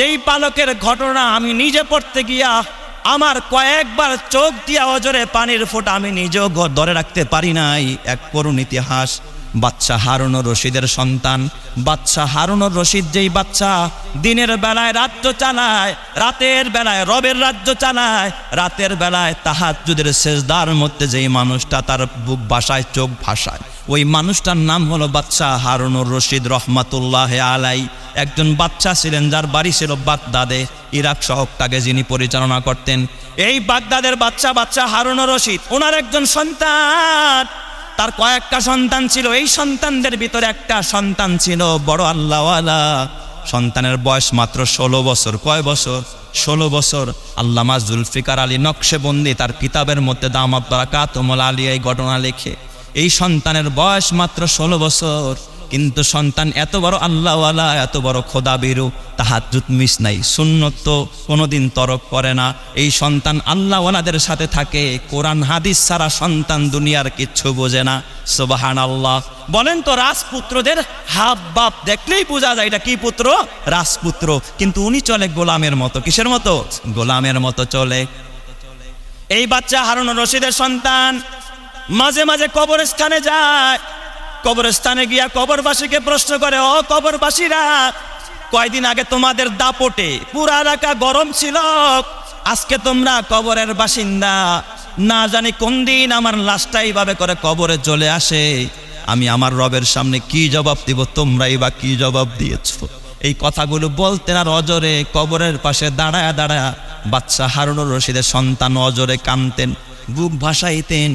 যেই পালকের ঘটনা আমি নিজে পড়তে গিয়া আমার কয়েকবার চোখ দিয়া অজরে পানির ফোঁটা আমি নিজেও ধরে রাখতে পারি নাই, এক করুণ ইতিহাস। বাচ্চা হারুন রশিদের সন্তান। বাচ্চা হারুন রশিদ যেই বাচ্চা, দিনের বেলায় রাজ্য চালায়, রাতের বেলায় রবের রাজ্য চালায়, রাতের বেলায় তাহাজুদের শেষদার মধ্যে যেই মানুষটা তার বুক ভাষায় চোখ ভাষায় ওই মানুষটার নাম হলো বাচ্চা হারুনুর রশিদ রহমাতুল্লাহ আলাই। একজন বাচ্চা ছিলেন যার বাড়ি ছিল বাগদাদে। ইরাক শহরটাকে যিনি পরিচালনা করতেন। এই বাগদাদের বাচ্চা বাচ্চা হারুনুর রশিদ, ওনার একজন সন্তান। তার কয়েকটা সন্তান ছিল। এই সন্তানদের ভিতরে একটা সন্তান ছিল বড় আল্লাহওয়ালা। সন্তানের বয়স মাত্র ষোলো বছর। কয় বছর? ষোলো বছর। আল্লামা জুলফিকার আলী নকশেবন্দি তার কিতাবের মধ্যে দাম কাতমল আলী এই ঘটনা লেখে, এই সন্তানের বয়স মাত্র ষোলো বছর। কিন্তু সন্তান এত বড় আল্লাহওয়ালা, এত বড় খোদা বিরু তাহাজুত মিস নাই, সুন্নত তো কোনোদিন তরক করে না। এই সন্তান আল্লাহওয়ালাদের সাথে থাকে, কোরআন, হাদিস ছাড়া সন্তান দুনিয়ার কিচ্ছু বোঝে না। সোবাহান আল্লাহ বলেন তো রাজপুত্রদের হাব বাপ দেখলেই বোঝা যায় এটা কি পুত্র? রাজপুত্র। কিন্তু উনি চলে গোলামের মতো, কিসের মতো? গোলামের মতো চলে। এই বাচ্চা হারুন রশিদের সন্তান মাঝে মাঝে কবরস্থানে যায়। কবরস্থানে গিয়া কবরবাসীকে প্রশ্ন করে, ও কবরবাসীরা, কয়দিন আগে তোমাদের দাপটে পুরা এলাকা গরম ছিল, আজকে তোমরা কবরের বাসিন্দা। না জানি কোন দিন আমার লাশটা এইভাবে করে কবরে চলে আসে। আমি আমার রবের সামনে কি জবাব দিব, তোমরাই বা কি জবাব দিয়েছ? এই কথাগুলো বলতেন আর অজরে কবরের পাশে দাঁড়ায় দাঁড়ায় বাচ্চা হারুনুর রশিদের সন্তান অজরে কানতেন বুক ভাসাইতেন।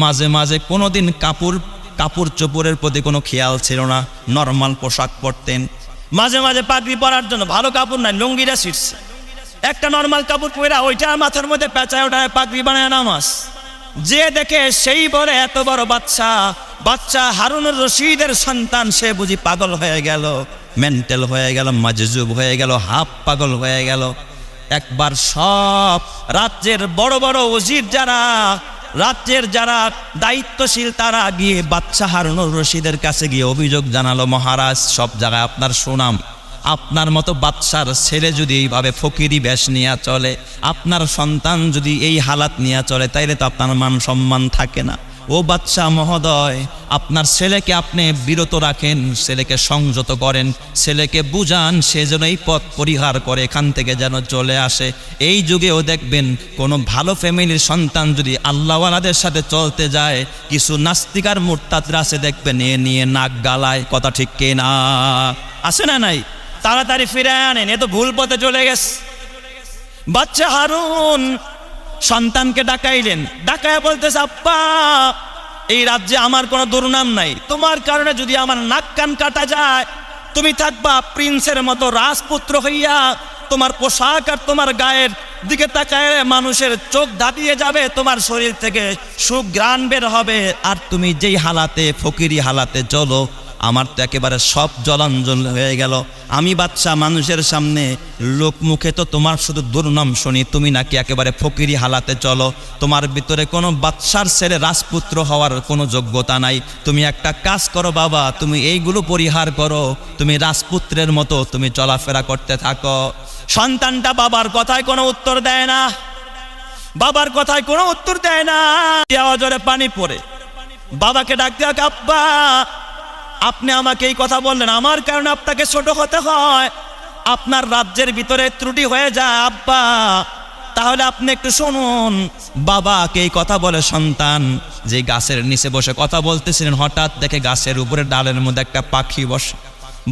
মাঝে মাঝে কোনোদিন কাপড় কাপড় চোপড়ের প্রতি কোনো খেয়াল ছিল না নর্মাল পোশাক পরতেন। মাঝে মাঝে পাগড়ি পরার জন্য ভালো কাপড় নাই লুঙ্গিটা ছিটছে একটা নর্মাল কাপড় পরা ওইটা মাথার মধ্যে পেঁচায় ওঠায় পাগড়ি বানায় নামাজ। যে দেখে সেই বলে, এত বড় বাচ্চা বাচ্চা হারুনুর রশিদের সন্তান, সে বুঝি পাগল হয়ে গেল মেন্টাল হয়ে গেল মাজুব হয়ে গেল, হাফ পাগল হয়ে গেল। একবার সব রাজ্যের বড় বড় ওজির যারা রাজ্যের যারা দায়িত্বশীল, তারা গিয়ে বাচ্চা হারুনুর রশিদের কাছে গিয়ে অভিযোগ জানালো, মহারাজ, সব জায়গায় আপনার সুনাম। আপনার মতো বাচ্চার ছেলে যদি এইভাবে ফকিরি বেশ নিয়ে চলে, আপনার সন্তান যদি এই হালাত নিয়ে চলে, তাইলে তো আপনার মান সম্মান থাকে না। ও বাচ্চা মহোদয়, আপনার ছেলেকে আপনি বিরত রাখেন, ছেলেকে সংযত করেন, ছেলেকে বুঝান, সে যেন এই পথ পরিহার করে, এখান থেকে যেন চলে আসে। এই যুগেও দেখবেন, কোনো ভালো ফ্যামিলির সন্তান যদি আল্লাহওয়ালাদের সাথে চলতে যায়, কিছু নাস্তিকার মোরতাদরা আছে দেখবেন, এ নিয়ে নাক গালায়, কথা ঠিক কে না আছে না নাই? তাড়াতাড়ি ফিরে আনেন, এ তো ভুল পথে চলে গেছে। বাচ্চা হারুন সন্তানকে ডাকাইলেন। ডাকায় বলতেছে আপ্পা এই রাজ্যে আমার কোনো দুর্নাম নাই। তোমার কারণে যদি আমার নাক কান কাটা যায়, তুমি থাকবা প্রিন্সের মতো রাজপুত্র হইয়া তোমার পোশাক আর তোমার গায়ের দিকে তাকায় মানুষের চোখ ধাপিয়ে যাবে, তোমার শরীর থেকে সুগ্রাণ বের হবে। আর তুমি যেই হালাতে, ফকিরি হালাতে চলো আমার তো একেবারে সব জলাঞ্জল হয়ে গেল। আমি বাচ্চা মানুষের সামনে লোক মুখে তো তোমার শুধু দুর্নাম শুনি, তুমি নাকি একেবারে ফকিরি হালাতে চলো। তোমার ভিতরে কোনো বাচ্চার ছেলে, রাজপুত্র হওয়ার কোনো যোগ্যতা নাই। তুমি একটা কাজ করো বাবা, তুমি এইগুলো পরিহার করো। তুমি রাজপুত্রের মতো তুমি চলাফেরা করতে থাকো। সন্তানটা বাবার কথায় কোনো উত্তর দেয় না। বাবার কথায় কোনো উত্তর দেয় না। অজরে পানি পড়ে। বাবাকে ডাক দেওয়া, আব্বা আপনি আমাকে এই কথা বললেন, আমার কারণে আপনাকে ছোট হতে হয়। আপনার রাজ্যের ভিতরে ত্রুটি হয়ে যায়, আব্বা। তাহলে আপনি একটু শুনুন। বাবাকে এই কথা বলে সন্তান, যে গাছের নিচে বসে কথা বলতেছিলেন, হঠাৎ দেখে গাছের উপরে ডালের মধ্যে একটা পাখি বসে।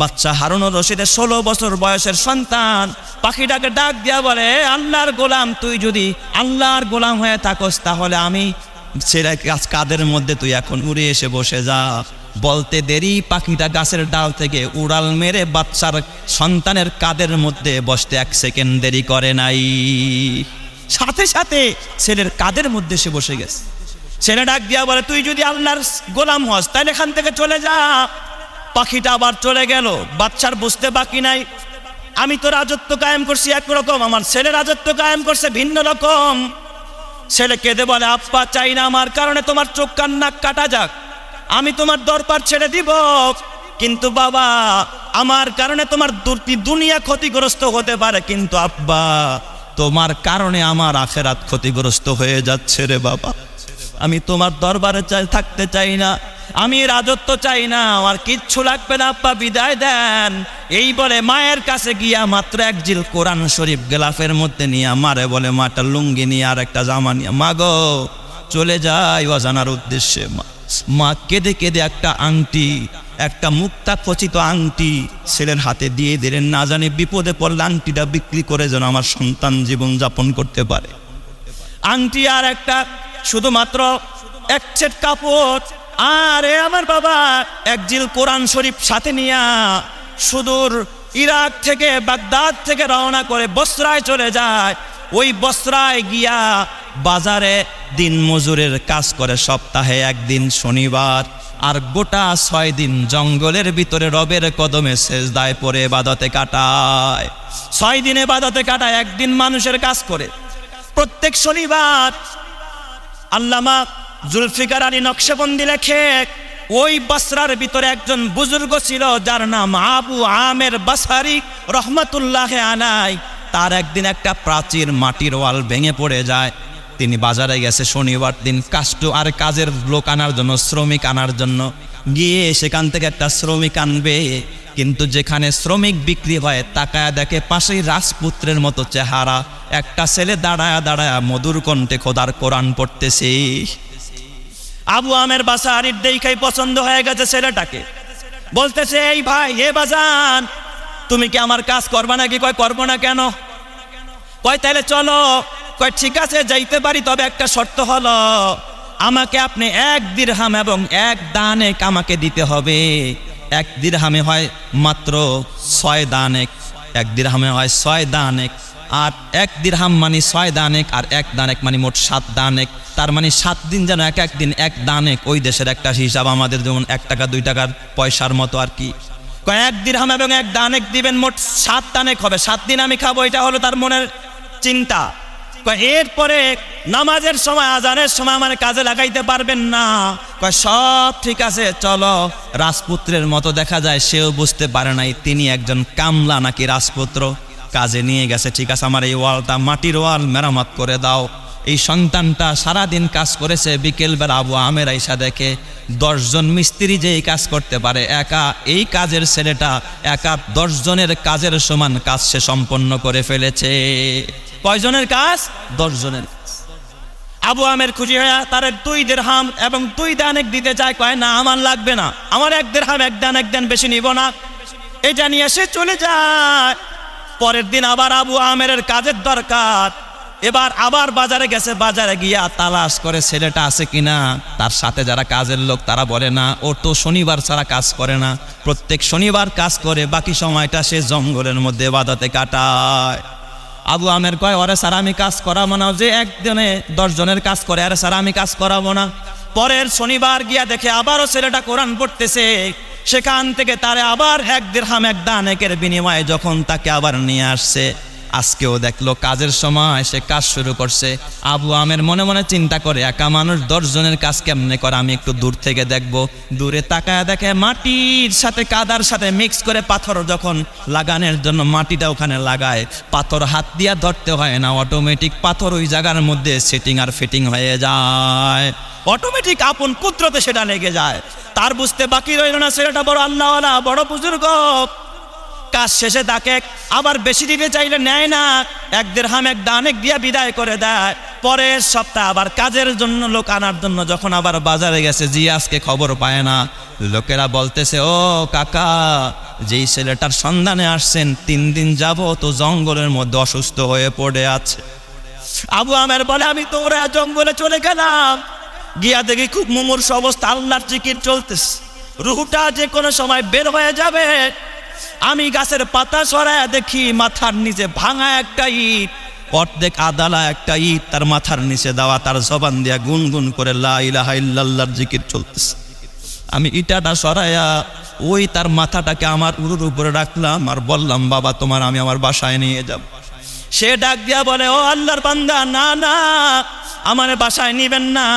বাচ্চা হারুনুর রশিদের ষোলো বছর বয়সের সন্তান, পাখিটাকে ডাক দিয়া বলে আল্লাহর গোলাম, তুই যদি আল্লাহর গোলাম হয়ে থাকস, তাহলে আমি গাছ কাদের মধ্যে তুই এখন উড়ে এসে বসে যা। বলতে দেরি পাখিটা গাছের ডাল থেকে উড়াল মেরে বাচ্চার সন্তানের কাদের মধ্যে বসতে এক সেকেন্ড দেরি করে নাই। সাথে সাথে ছেলের কাদের মধ্যে সে বসে গেছে। ছেলে ডাক দিয়া বলে, তুই যদি আল্লাহর গোলাম হস তাহলে এখান থেকে চলে যা। পাখিটা আবার চলে গেল। বাচ্চার বুঝতে বাকি নাই। আমি তো রাজত্ব কায়েম করছি একরকম আমার ছেলে রাজত্ব কায়েম করছে ভিন্ন রকম। ছেলে কেঁদে বলে আপ্পা চাই না আমার কারণে তোমার চোখ কান্না কাটা যাক। আমি তোমার দরবার ছেড়ে দিব। কিন্তু বাবা, আমার কারণে তোমার দুনিয়া ক্ষতিগ্রস্ত হতে পারে। কিন্তু আব্বা, তোমার কারণে আমার আখেরাত ক্ষতিগ্রস্ত হয়ে যাচ্ছে রে বাবা। আমি তোমার দরবারে চাই, থাকতে চাই না। আমি রাজত্ব চাই না। আমার কিচ্ছু লাগবে না, আব্বা, বিদায় দেন। এই বলে মায়ের কাছে গিয়া মাত্র এক জিল কোরআন শরীফ গেলাফের মধ্যে নিয়ে মারে বলে, মাটা লুঙ্গি নিয়ে আর একটা জামা নিয়ে। মাগো চলে যায় অজানার উদ্দেশ্যে। মা কেঁদে কেঁদে একটা আংটি, একটা মুক্তা খচিত আংটি ছেলের হাতে দিয়ে দিলেন। না জানি বিপদে পড়লে আংটিটা বিক্রি করে যেন আমার সন্তান জীবন যাপন করতে পারে। আংটি আর একটা শুধুমাত্র এক সেট কাপড়। আরে আমার বাবা এক জিল কোরআন শরীফ সাথে নিয়া সুদূর ইরাক থেকে বাগদাদ থেকে রওনা করে বস্রায় চলে যায়। ওই বস্রায় গিয়া বাজারে দিন মজুরের কাজ করে সপ্তাহে একদিন শনিবার, আর গোটা ছয় দিন জঙ্গলের ভিতরে রবের কদমে সেজদায় পরে বাদতে কাটায়। ছয় দিনে বাদতে কাটায়, একদিন মানুষের কাজ করে। প্রত্যেক শনিবার আল্লামা জুলফিকার আলী নকশবন্দি লেখে, ওই বসরার ভিতরে একজন বুজুর্গ ছিল, যার নাম আবু আমের বাসারি রহমতুল্লাহ আনাই তার একদিন একটা প্রাচীর মাটির ওয়াল ভেঙে পড়ে যায়। তিনি বাজারে গেছে শনিবার দিন কাষ্ট আর কাজের লোক আনার জন্য, শ্রমিক আনার জন্য। গিয়ে সেখান থেকে একটা শ্রমিক আনবে, কিন্তু যেখানে শ্রমিক বিক্রি হয়, তাকায়া দেখে পাশেই রাজপুত্রের মতো চেহারা। একটা ছেলে দাঁড়ায়া দাঁড়ায়া মধুর কণ্ঠে খোদার কোরআন পড়তেছে। আবু আমের বাসা আরির দেখাই পছন্দ হয়ে গেছে ছেলেটাকে। বলতেছে, এই ভাই, এ বাজান তুমি কি আমার কাজ করবা নাকি? কয়, করব না কেন? কয় তাহলে চলো। কয়, ঠিক আছে, যাইতে পারি, তবে একটা শর্ত হলো, আমাকে আপনি এক দিরহাম এবং এক দানেক আমাকে দিতে হবে। এক দিরহামে হয় মাত্র ছয় দানেক, এক দিরহামে হয় ছয় দানেক, আর এক দিরহাম মানে ছয় দানেক, আর এক দানেক মানে মোট সাত দানেক। তার মানে সাত দিন যেন এক এক দিন এক দানেক, ওই দেশের একটা হিসাব আমাদের, যেমন এক টাকা, দুই টাকার পয়সার মতো আর কি। কয়েক দিরহাম এবং এক দানেক দিবেন, মোট সাত দানেক হবে। সাত দিন আমি খাব, এটা হলো তার মনের চিন্তা। এরপরে নামাজের সময়, আজানের সময় আমার কাজে লাগাইতে পারবেন না। কয়, সব ঠিক আছে, চলো। রাজপুত্রের মতো দেখা যায়, সেও বুঝতে পারে নাই, তিনি একজন কামলা নাকি রাজপুত্র। কাজে নিয়ে গেছে, ঠিক আছে, আমার এই ওয়ালটা মাটির ওয়াল মেরামত করে দাও। এই সন্তানটা সারাদিন কাজ করেছে, বিকেলবেলা আবু আমের আইসা দেখে দশজন মিস্ত্রি যে এই কাজ করতে পারে, একা এই কাজের ছেলেটা একা দশজনের কাজের সমান কাজ সে সম্পন্ন করে ফেলেছে। কয়জনের কাজ? দশজনের কাজ। আবু আমের খুশি হয়ে তার দুই দেড়হাম এবং দুই দানেক দিতে চায় কয়, না, আমার লাগবে না। আমার এক দেড়হাম, এক দান এক দান বেশি নিব না। এটা নিয়ে সে চলে যায়। পরের দিন আবার আবু আমের কাজের দরকার। এবার আবার বাজারে গেছে, বাজারে গিয়া তালাশ করে ছেলেটা আছে কিনা, তার সাথে যারা কাজের লোক তারা বলে না, ও তো শনিবার ছাড়া কাজ করে না। প্রত্যেক শনিবার কাজ করে, বাকি সময়টা সে জঙ্গলের মধ্যে বাদাতে কাটায়। আবু আমের কয় ওরে স্যার, আমি কাজ করাবো না। যে একজনে দশজনের কাজ করে, আরে স্যার, আমি কাজ করাবো না। পরের শনিবার গিয়া দেখে আবারও ছেলেটা কোরআন পড়তেছে। সেখান থেকে তারে আবার এক দেড়হাম এক দানেকের বিনিময়ে যখন তাকে আবার নিয়ে আসছে। আজকেও দেখল কাজের সময় সে কাজ শুরু করছে। আবু আমের মনে মনে চিন্তা করে, একা মানুষ দশজনের কাজ কেমনে করে? আমি একটু দূর থেকে দেখব। দূরে তাকায় দেখে মাটির সাথে কাদার সাথে মিক্স করে পাথর যখন লাগানোর জন্য মাটিটা ওখানে লাগায়, পাথর হাত দিয়া ধরতে হয় না। অটোমেটিক পাথর ওই জায়গার মধ্যে সেটিং আর ফিটিং হয়ে যায়। অটোমেটিক আপন কুদ্রতে সেটা লেগে যায়। তার বুঝতে বাকি রইল না ছেলেটা বড় আল্লাহওয়ালা, বড় বুজুর্গ। কাজ শেষে তাকে আবার বেশি দিতে চাইলে নেয় না। এক দেড়হাম, এক দানেক দিয়ে বিদায় করে দেয়। পরের সপ্তাহ আবার কাজের জন্য লোক আনার জন্য যখন আবার বাজারে গেছে জি আজকে খবর পায় না। লোকেরা বলতেছে, ও কাকা, যেই ছেলেটার সন্ধানে আসছেন, তিন দিন যাব তো জঙ্গলের মধ্যে অসুস্থ হয়ে পড়ে আছে। আবু আমের বলে, আমি তো ওরা জঙ্গলে চলে গেলাম। গিয়া দেখি খুব মুমূর্ষ অবস্থা, আল্লাহর চিকির চলতেছে। রুহুটা যে কোনো সময় বের হয়ে যাবে। আমি গাছের পাতা সরায় দেখি মাথার নিচে ভাঙা একটা ইট, অর্ধেক আদালা একটা ইট, তার মাথার নিচে দেওয়া, তার জবান দিয়া গুনগুন করে লা ইলাহা ইল্লাল্লাহর জিকির চলতেছে। আমি ইটাটা সরাইয়া ওই তার মাথাটাকে আমার উরুর উপরে রাখলাম আর বললাম, বাবা, তোমার আমি আমার বাসায় নিয়ে যাব। সে ডাক দিয়া বলে, ও আল্লাহর বান্দা, না না, আমার বাসায় নিবেন না।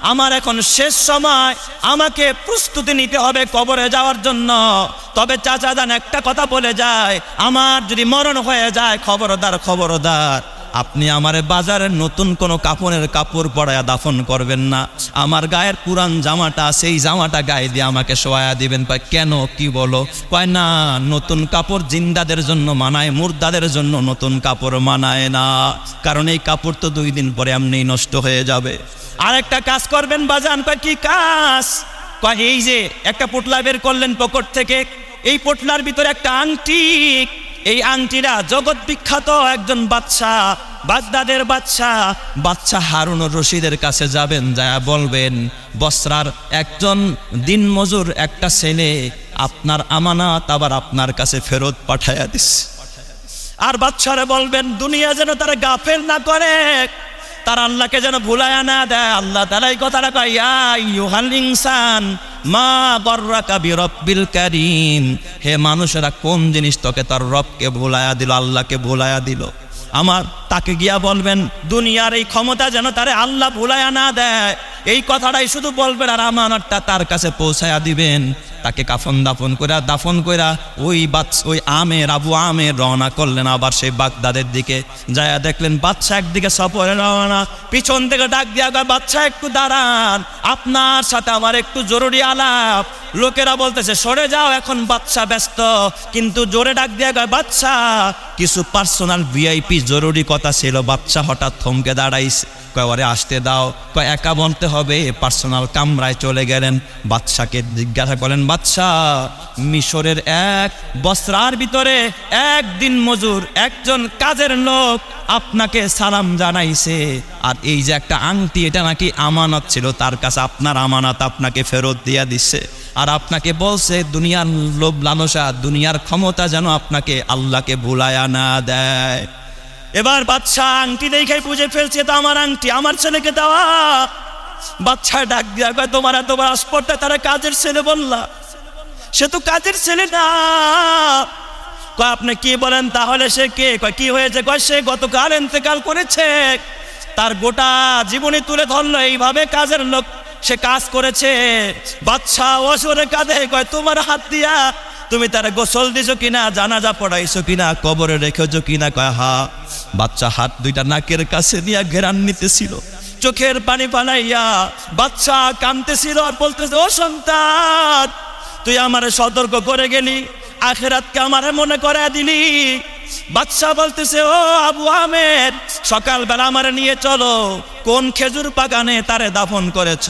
আমার এখন শেষ সময়। আমাকে প্রস্তুতি নিতে হবে কবরে যাওয়ার জন্য। তবে চাচা দান একটা কথা বলে যায়। আমার যদি মরণ হয়ে যায়, খবরদার খবরদার। আপনি আমার বাজারের নতুন কোনো কাপড়ের কাপড় পরায়া দাফন করবেন না। আমার গায়ের পুরান জামাটা সেই জামাটা গায়ে দিয়ে আমাকে সোয়া দিবেন। কয়, কেন? কি বলো? কয়, না, নতুন কাপড় জিন্দাদের জন্য মানায়, মুর্দাদের জন্য নতুন কাপড় মানায় না। কারণ এই কাপড় তো দুই দিন পরে এমনি নষ্ট হয়ে যাবে। আর একটা কাজ করবেন বাজান, কয়, কি কাজ? কয়, এই যে, একটা পোটলা বের করলেন পকেট থেকে। এই পোটলার ভিতরে একটা আংটি। এই আংটিরা জগৎ বিখ্যাত একজন বাচ্চা বাগদাদের বাচ্চা বাচ্চা হারুন রশিদের কাছে যাবেন যা বলবেন, বসরার একজন দিনমজুর একটা ছেলে আপনার আমানাত আবার আপনার কাছে ফেরত পাঠাইয়া দিস। আর বাচ্চারা বলবেন, দুনিয়া যেন তারা গাফেল না করে, তার আল্লাহকে যেন ভুলায়া না দেয়। আল্লাহ তারা এই কথাটা কয় ইউহাল ইনসান, মা গর্রাকা বিরব্বিল কারিম। হে মানুষেরা, কোন জিনিস তোকে তার রবকে ভুলায়া দিল, আল্লাহকে ভুলায়া দিল? আমার, তাকে গিয়া বলবেন, দুনিয়ার এই ক্ষমতা যেন তারে আল্লাহ ভুলায়া না দেয়, এই কথাটাই শুধু বলবেন আর আমানতটা তার কাছে পৌঁছায়া দিবেন। তাকে কাফন দাফন করে দাফন কইরা ওই বাচ ওই আমের, আবু আমের রওনা করলেন আবার সেই বাগদাদের দিকে। যায়া দেখলেন বাচ্চা একদিকে সফরে রওনা, পিছন থেকে ডাক দিয়া বাচ্চা একটু দাঁড়ান, আপনার সাথে আমার একটু জরুরি আলাপ। লোকেরা বলতেছে, সরে যাও, এখন বাচ্চা ব্যস্ত। কিন্তু জোরে ডাক দিয়া কয়, বাচ্চা, কিছু পার্সোনাল ভিআইপি জরুরি কথা ছিল, বাচ্চা হঠাৎ থমকে দাঁড়াইছে। কয় আসতে দাও। কয়, একা বলতে হবে? পার্সোনাল কামরায় চলে গেলেন। বাদশাকে জিজ্ঞাসা করেন বাদশাহ মিশরের এক বস্ত্রার ভিতরে একদিন মজুর একজন কাজের লোক আপনাকে সালাম জানাইছে। আর এই যে একটা আংটি, এটা নাকি আমানত ছিল, তার কাছে আপনার আমানত আপনাকে ফেরত দিয়া দিচ্ছে আর আপনাকে বলছে, দুনিয়ার লোভ লালসা, দুনিয়ার ক্ষমতা যেন আপনাকে আল্লাহকে ভুলায়া না দেয়। এবার বাচ্চা আংটি দেখে বুঝে ফেলছে তো আমার আংটি, আমার ছেলেকে দেওয়া। বাচ্চা ডাক দিয়া কয়, তোমার এত বড় আসপটটা তারা কাজের ছেলে বললা। সে তো কাজের ছেলে না। কয়, আপনি কি বলেন? তাহলে সে কে? কয়, কি হয়েছে? কয়, সে গতকাল এতেকাল করেছে। তার গোটা জীবনী তুলে ধরলো, এইভাবে কাজের লোক সে কাজ করেছে। বাচ্চা অসরে কাঁধে কয়, তোমার হাত দিয়া তুমি তার গোসল দিছো কিনা, জানাজা পড়াইছো কিনা, কবরে রেখেছো কিনা, কয়, হা, বাচ্চা হাত দুইটা নাকের কাছে নিয়ে ঘেরান নিতেছিল। চোখের পানি পানাইয়া বাচ্চা কানতেছিল আর বলতেছে, ও সন্তান, তুই আমারে সতর্ক করে গেলি, আখেরাতকে আমারে মনে করায় দিলি। বাচ্চা বলতেছে, ও আবু আহমেদ সকালবেলা আমারে নিয়ে চলো। কোন খেজুর বাগানে তারে দাফন করেছ?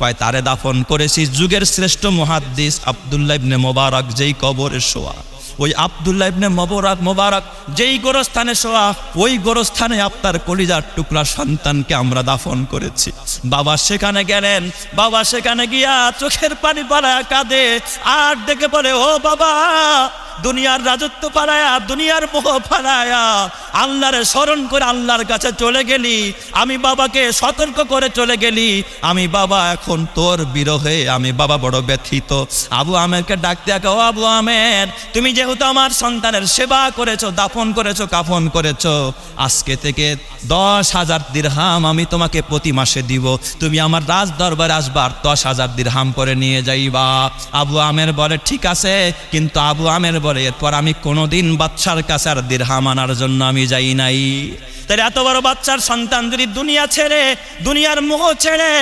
কয়, তারে দাফন করেছি যুগের শ্রেষ্ঠ মহাদ্দিস আবদুল্লাহ ইবনে মোবারক, যেই কবরে শোয়া। ওই আবদুল্লাহ ইবনে মোবারক মোবারক, যেই গোরস্থানে শোয়া, ওই গোরস্থানে আপনার কলিজার টুকরা সন্তানকে আমরা দাফন করেছি। বাবা সেখানে গেলেন, বাবা সেখানে গিয়া চোখের পানি পাড়ায় কাঁদে, আর দেখে বলে, ও বাবা দুনিয়ার রাজত্ব পাড়ায়া দুনিয়ার মোহ পাড়ায়া আল্লাহরে স্মরণ করে আল্লাহর কাছে চলে গেলি, আমি বাবাকে সতর্ক করে চলে গেলি, আমি বাবা এখন তোর বিরহে, আমি বাবা বড় ব্যথিত। আবু আমেরকে ডাক দেখো আবু আমের, তুমি যেহেতু আমার সন্তানের সেবা করেছ, দাফন করেছ, কাফন করেছ, আজকে থেকে দশ হাজার দিরহাম আমি তোমাকে প্রতি মাসে দিব। তুমি আমার রাজ দরবারে আসবার দশ হাজার দিরহাম করে নিয়ে যাইবা। আবু আমের বলে, ঠিক আছে। কিন্তু আবু আমের বলে, এরপর আমি কোনোদিন বাচ্চার কাছে আর দিরহাম আনার জন্য আমি যাই নাই। তাহলে এত বড় বাচ্চার সন্তান যদি দুনিয়া ছেড়ে, দুনিয়ার মোহ ছেড়ে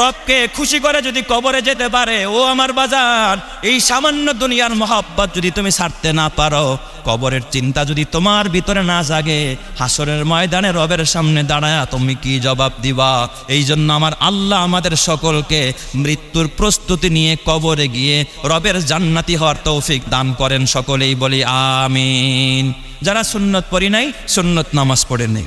রবকে খুশি করে যদি কবরে যেতে পারে, ও আমার বাজার এই সামান্য দুনিয়ার মহাব্বত যদি তুমি ছাড়তে না পারো, কবরের চিন্তা যদি তোমার ভিতরে না জাগে, হাসরের ময়দানে রবের সামনে দাঁড়ায় তুমি কি জবাব দিবা? এই জন্য আমার আল্লাহ আমাদের সকলকে মৃত্যুর প্রস্তুতি নিয়ে কবরে গিয়ে রবের জান্নাতি হওয়ার তৌফিক দান করেন সকলেই বলি, আমিন। যারা সুন্নত পড়ি নাই সুন্নত নামাজ পড়ে নেই